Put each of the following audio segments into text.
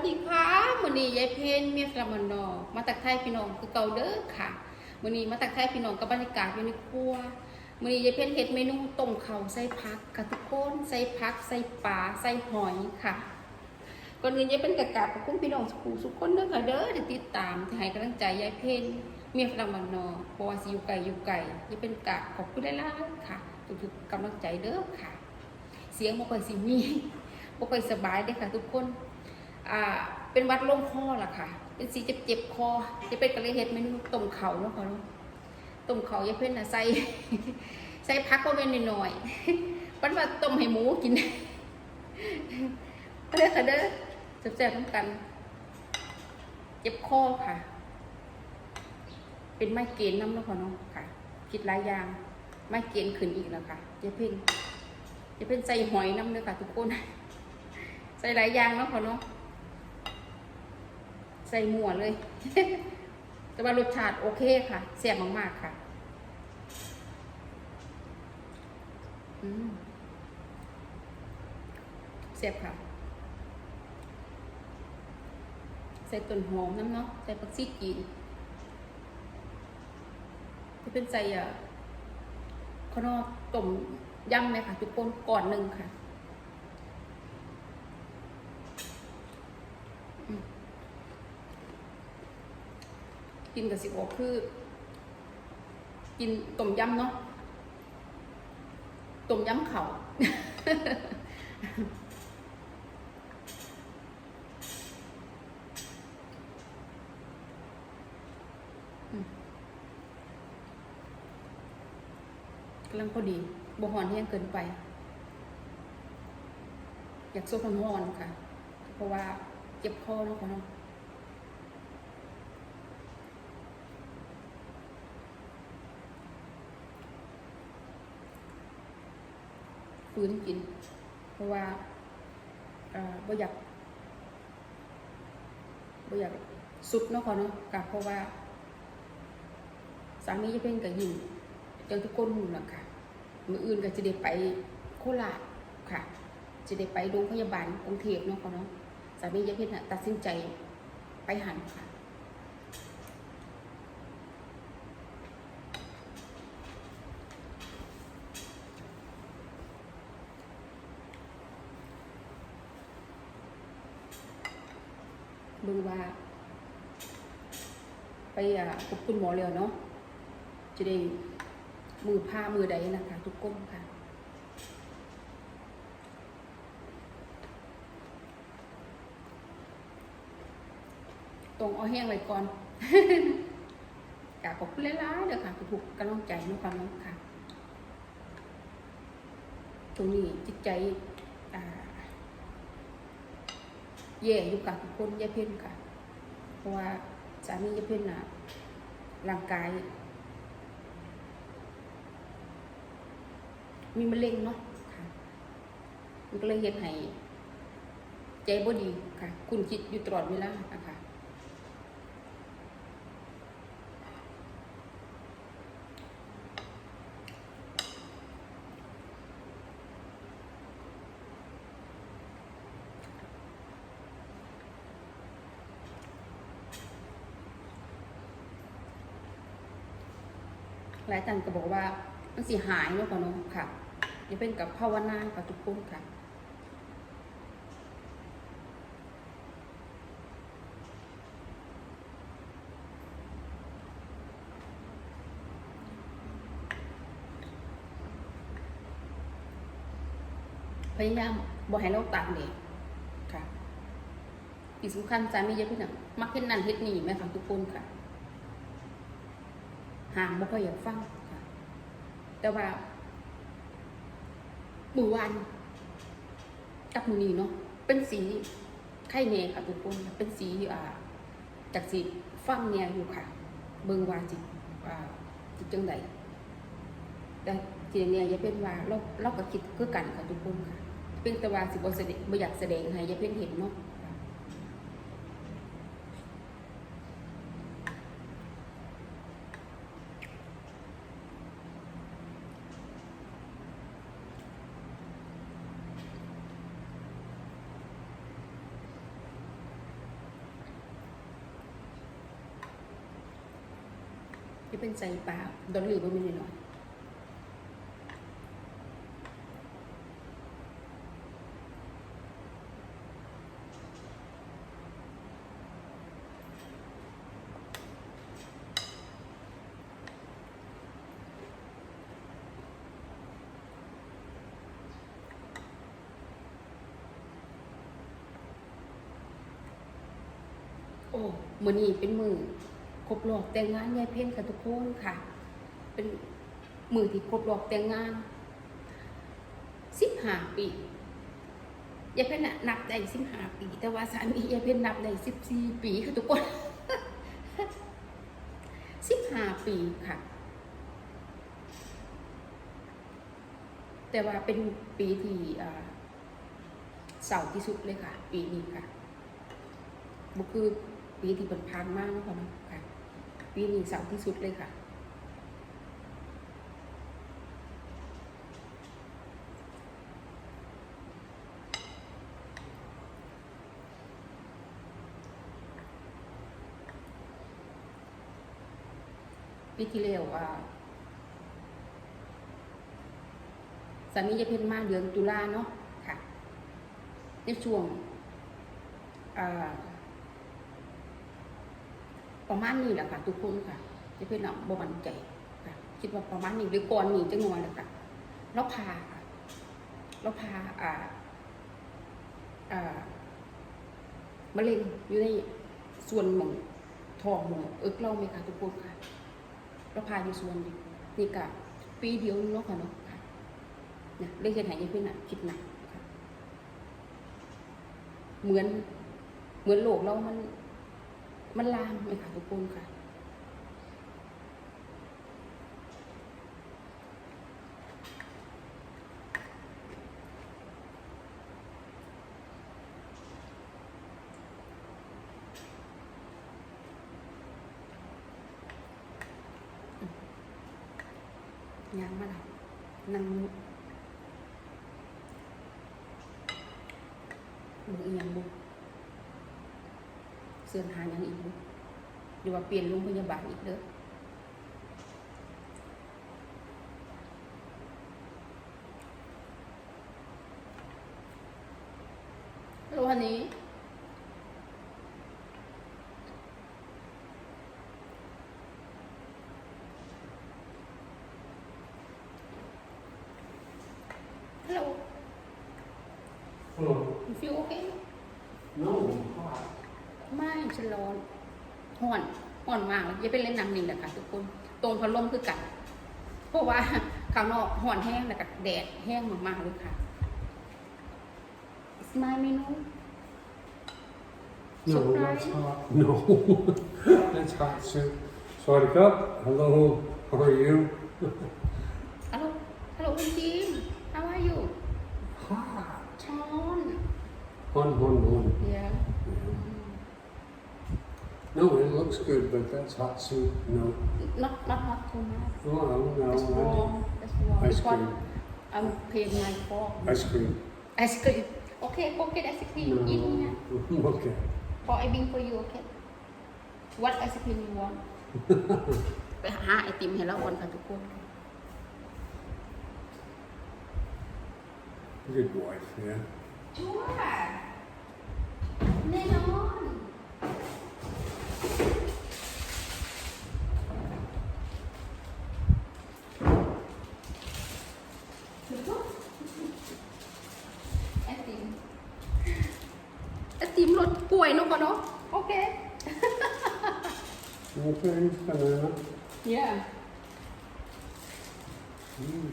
วัสดีค่ะมื้อนี้ยายเพนเมียสลามนนอมาตักไทยพี่น้องคือเก่าเด้อค่ะมื้อนี้มาตักไทยพี่น้องกับบรรยากาศอยู่ในครัวมื้อนี้ยายเพนเฮ็ดเมนูต้มเข้าใส่ผักค่ะทุกคนใส่ผักใส่ปลาใส่หอยค่ะก่อนอื่นยายเป็นกะกาบขอบคุณพี่น้องสุขุสุขคนเด้อค่ะเด้อที่ติดตามที่ให้กำลังใจยายเพนเมียสลามนนอพราะว่าสิอยู่ไกลอยู่ไกลยายเป็นกะขอบคุณหลายๆค่ะทุกๆกำลังใจเด้อค่ะ เสียงบ่ค่อยสิมีบ่ค่อยสบายเด้อค่ะ ทุกคน อ่าเป็นวัดลงคอล่ะค่ะ เป็นสีเจ็บเจ็บๆคอจะเป็นกระเลยเห็ดเมนูต้มเข่าเนาะค่ะเนาะต้มเข่าอย่าเพิ่นน่ะใส่ใส่พักก็เป็นหน่อยๆปั้นว่าต้มให้หมูกินก็เด้อค่ะเด้อแซ่บๆทั้งกัน เจ็บคอค่ะ เป็นไม้เกณฑ์น้ำเนาะค่ะเนาะค่ะคิดหลายอย่างไม้เกณฑ์ขึ้นอีกแล้วค่ะอย่าเพิ่นอย่าเพิ่นใส่หอยน้ำเด้อค่ะทุกคน ใส่หลายอย่างเนาะค่ะเนาะ ใส่หมัวเลย แต่ว่ารสชาติโอเคค่ะแซ่บมากๆค่ะแซ่บค่ะ ใส่ต้นหอมน้ำเนาะใส่ผักชีจีนที่เป็นใส่อะข้างนอต้มยำเลยค่ะทุกคนก่อนหนึ่งค่ะ กินกับสิบออกคือ กินต้มยำเนาะต้มยำเขากำลังพอดีบ่หอนแห้งเกินไป อยากซุปร้อนค่ะ เพราะว่าเจ็บคอเนาะค่ะเนาะ ฟื้นกิน เพราะว่าเอ่อบ่อยากบ่อยากสุดเนาะค่ะเนาะกับเพราะว่าสามีจะเป็นกับยิงจังทุกคนหุ่นล่ะค่ะ มืออื่นก็จะได้ไปโคราชค่ะ จะได้ไปโรงพยาบาลกรุงเทพเนาะค่ะเนาะสามีจะเป็นตัดสินใจไปหันค่ะ เบิ่งว่า ไปอ่าพบคุณหมอแล้วเนาะจะได้มือผ้ามือใดนะคะ ทุกก้มค่ะตรงเอาแห้งไว้ก่อนกาขอบคุณหลายๆเด้อค่ะทุกๆกำลังใจนาะค่ะเนาะค่ะ ตรงนี้จิตใจอ่า แย่อยู่กับคนยาเพ่นค่ะ เพราะว่าสามียาเพ่นน่ะร่างกาย มีมะเร็งเนาะมันก็เลยเห็นให้ใจบ่ดีค่ะ คุณคิดอยู่ตลอดเวลานะคะ หลายท่านก็บอกว่ามันสิหายเนาะค่ะเนาะค่ะอย่เป็นกับภาวนากับทุกคนค่ะพยายามบ่ให้เราตากแดดค่ะที่สำคัญสามีเยอะพี่หนังมักเห็นนั่นเฮ็ดนี่แม่ค่ะทุกคนค่ะ ห่างบ่ค่อยอยากฟัง แต่ว่ามือวานกับมือนี้เนาะเป็นสีไข่แน่ค่ะทุกคนเป็นสีอ่าจากสีฟังเนี่ยอยู่ค่ะ เบิ่งว่าจิอ่าจิจังใดแต่ทีเนี่ยอย่าเป็นว่าเราเราก็คิดคือกันค่ะทุกคนค่ะเป็นแต่ว่าสิบ่แสดงบ่อยากแสดงให้อย่าเพิ่นเห็นเนาะ จะเป็นใจปลาดอนหรือบ่มีหน่อยโอ้มือนี้เป็นมือ ครบรอบแต่งงานยายเพ่นค่ะทุกคนค่ะ เป็นมือที่ครบรอบแต่งงานสิบห้าปียายเพ่นน่ะนับได้สิบห้าปี แต่ว่าสามียายเพ่นนับได้สิบสี่ปีค่ะทุกคนสิบห้าปีค่ะ แต่ว่าเป็นปีที่เศร้าที่สุดเลยค่ะ ปีนี้ค่ะบุคือปีที่เป็นพานมากนะคะเนาะค่ะ ปีนีสาร์ที่สุดเลยค่ะปีที่แล้วอ่าสามีจะเพิ่นมาเดือนตุลาเนาะค่ะ ในช่วงอ่า ประมาณนี้แหละค่ะทุกคนค่ะจะเป็นเอาบ่มั่นใจค่ะคิดว่าประมาณนี้หรือก่อนนี้จะงอนแหละค่ะเราพาเราพาอ่าอ่ามะเร็งอยู่ในส่วนหมองทองหมองเอิกเล่าไหมคะทุกคนค่ะเราพาอยู่ส่วนนี้นี่กะปีเดียวเนาะค่ะเนาะค่ะเนี่ยเรื่องเหตุหายยังเป็นหนักคิดหนักเหมือนเหมือนโลกเรามัน มันลามไหมคะทุกคนค่ะ ยังมาแล้วนั่งมือมืออีหยังบุ เสื่อมหาอยังอีกหรือว่าเปลี่ยนโรงพยาบาลอีกเด้อแล้ววันนี้ ห่อนห่อนมากเลยอย่าไปเล่นน้ำนิ่งเลยค่ะทุกคน ตรงพัดลมคือกัดเพราะว่าข้างนอกห่อนแห้งแล้วก็แดดแห้งมากๆเลยค่ะ It's my menu No, that's hot. No, that's hot soup. So I up. Hello, how are you? ฮัลโหลฮัลโหลคุณจีม How are you Hot. อน On, on, on. yeah No, it looks good, but that's hot soup. No. not not hot too much Oh, no, no. that's I warm that's warm Ice because cream. I'm paying my for did. Ice cream. ice cream okay go get ice cream eat here No. okay. for I bring for you okay what ice cream you want ไปหาไอติมให้เราก่อนค่ะทุกคน Good wife, yeah. ชัวร์แน่นอน ไอติมไอติมรสกล้วยเนอะก่อนเนาะโอเค Okay, banana. yeah Mm.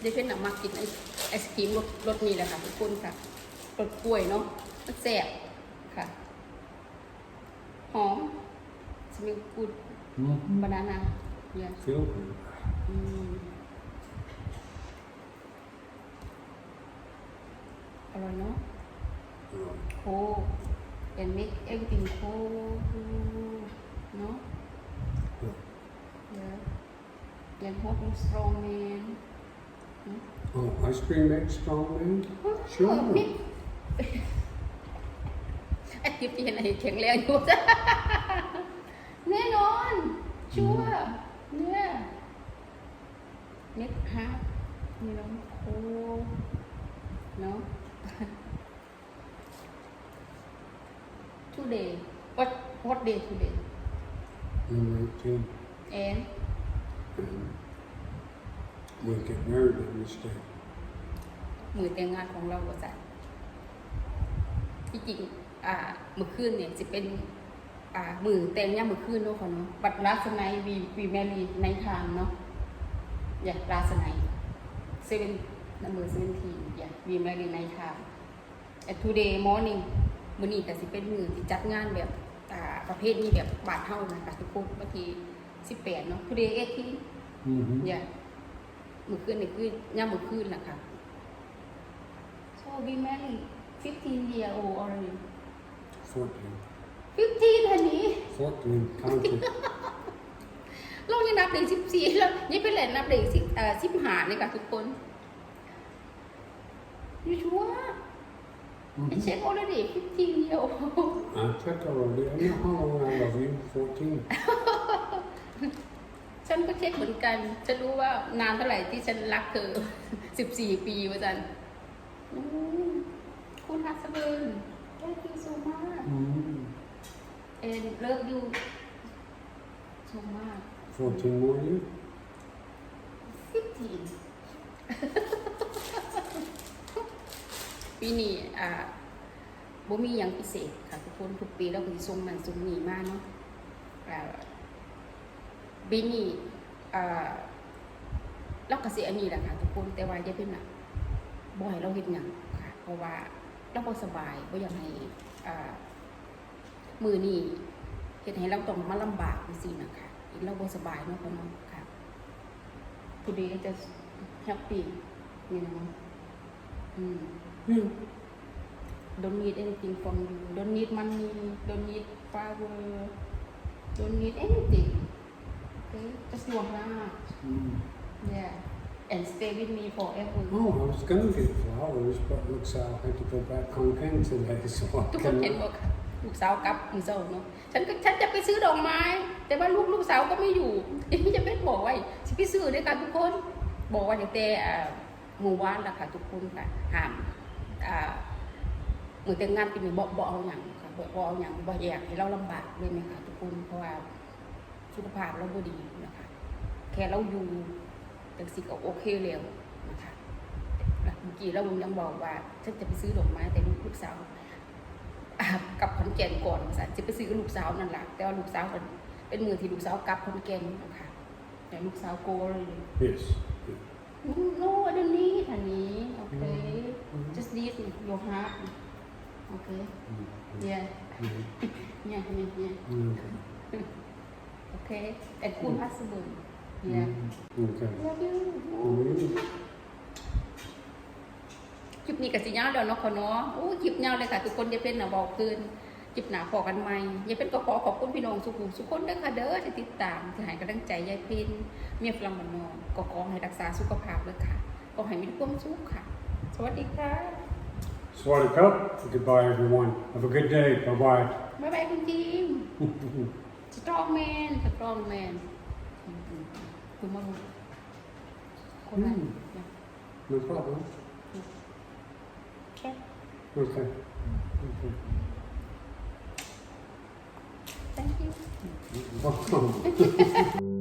เดี๋ยวเพื่อนนำมากินไอไอศครีมรสรสนี้แหละค่ะทุกคนค่ะรสกล้วยเนาะมันแซ่บค่ะ หอมสมิลกูด Mm-hmm. บานานาเนี่ย Feel good. อืมอร่อยเนาะ Right. โค and make everything cold เนาะ Yeah. yeah and hope you strong man Oh, ice cream makes strong man? Sure. มิ ไอ้ทิพย์ที่เห็นไอ้แข็งแรงอยู่แน่นอน ชัวร์เนี่ยเม็ดฮะมีน้องโคเนาะ today what what day today Number 18. and And we'll get married on this day. มือแต่งงานของเราก็จะที่จริง อ่ามือคืนเนี่ยจะเป็นอ่ามือแต่งย่ามมือคืนเนาะคนเนาะบัตรลาสไนวีวีแมรีในทางเนาะอย่าลาสไนเซเว่นนัมเบอร์เซเว่นทีอย่าวีแมรีในทาง at today morning มื้อนี้ก็สิเป็นมือที่จัดงานแบบอ่าประเภทนี้แบบบาทเท่านะคะทุกคนบางที18เนาะ today 18 Mm-hmm. อย่ามือคืนนี่คือย่ามมือคืนแหละค่ะ so we married 15 year old already 14. 15ฮันนี้ 14, count it. เรายังนับเด็กสิบสี่แล้วนี่เป็นแหล่นับเด็กสิบเอ่อสิบหาเลยค่ะทุกคนยูชัวไอเช็ค already 15 year old I checked already. I know how long I love you. 14. ฉันก็เช็คเหมือนกัน ฉันรู้ว่านานเท่าไหร่ที่ฉันรักเธอ 14 ปีว่าจันอืมคุณฮัสเบิร์น thank you so much Mm. and love you so much 14 more years? 15ปีนี้อ่าบ่มีอย่างพิเศษค่ะทุกคนทุกปีเราก็สิส่งมันส่งนี่มาเนาะอ่าปีนี้อ่าเราก็สิอันนี้แหละค่ะทุกคนแต่ว่าอย่าเป็นหนักบ่ให้เราเฮ็ดหยังค่ะเพราะว่า เราบ่สบายบ่อยากให้อ่ามือนี้เฮ็ดให้เราต้องมาลำบากจังซี่นะคะอีกเราบ่สบายเนาะพ่อเนาะค่ะ today I just happy you know อืม Yeah. don't need anything from you don't need money don't need flower don't need anything okay just your heart Mm. yeah and stay with me forever Oh, I was going to get flowers, but looks like I had to go back on camping today, so ทุก I คนเห็น can. บอกลูกสาวกลับมือเศร้าเนาะฉันก็ฉันจะไปซื้อดอกไม้ แต่ว่าลูกลูกสาวก็ไม่อยู่ที่จะเป็นบอกไว้สิไปซื้อด้วยกันทุกคน บอกว่าอย่างแต่อ่าหมู่บ้านละค่ะทุกคนค่ะห้ามอ่ามือแต่งงานปีนี้บอกบอกเอาอย่างค่ะบอกบอกเอาอย่างบอกอยากให้เราลำบากเลยไหมคะทุกคนเพราะว่าสุขภาพเราบ่ดีนะคะแค่เราอยู่ แต่สิก็โอเคแล้วนะคะแล้วเมื่อกี้เรายังบอกว่าฉันจะไปซื้อดอกไม้แต่ลูกสาวอ่ากลับขอนแก่นก่อนสันจะไปซื้อกับลูกสาวนั่นแหละแต่ว่าลูกสาวเป็นเป็นมือที่ลูกสาวกลับขอนแก่นนะคะแต่ลูกสาวโกเลย Yes. โน้อันนี้อันนี้โอเค Mhm. just this your heart โอเค Mm. yeah Mm. yeah yeah yeah Mm. okay and good husband yeah Okay. love you Mm. ลิปนี้ก็สิยาวแล้วเนาะขอเนาะโอ้คลิปยาเลยค่ะ ทุกคนยายเพ็ญน่ะบอกเกินคลิปหน้าพอกันใหม่ยายเพ็ญก็ขอขอบคุณพี่น้องสุขุมสุขคนเด้อค่ะเด้อที่ติดตามที่ให้กำลังใจยายเพ็ญเมียฝรั่งบ้านนอกก็ขอให้รักษาสุขภาพเลยค่ะ ก็ให้มีความสุขค่ะ สวัสดีค่ะ Swallow cup. Goodbye, everyone. Have a good day. Bye bye. บ๊ายบาย คุณจิมสตรองแมนสตรองแมนคุณมาลุคนนั้น No problem. แค่ Okay. okay. thank you Welcome.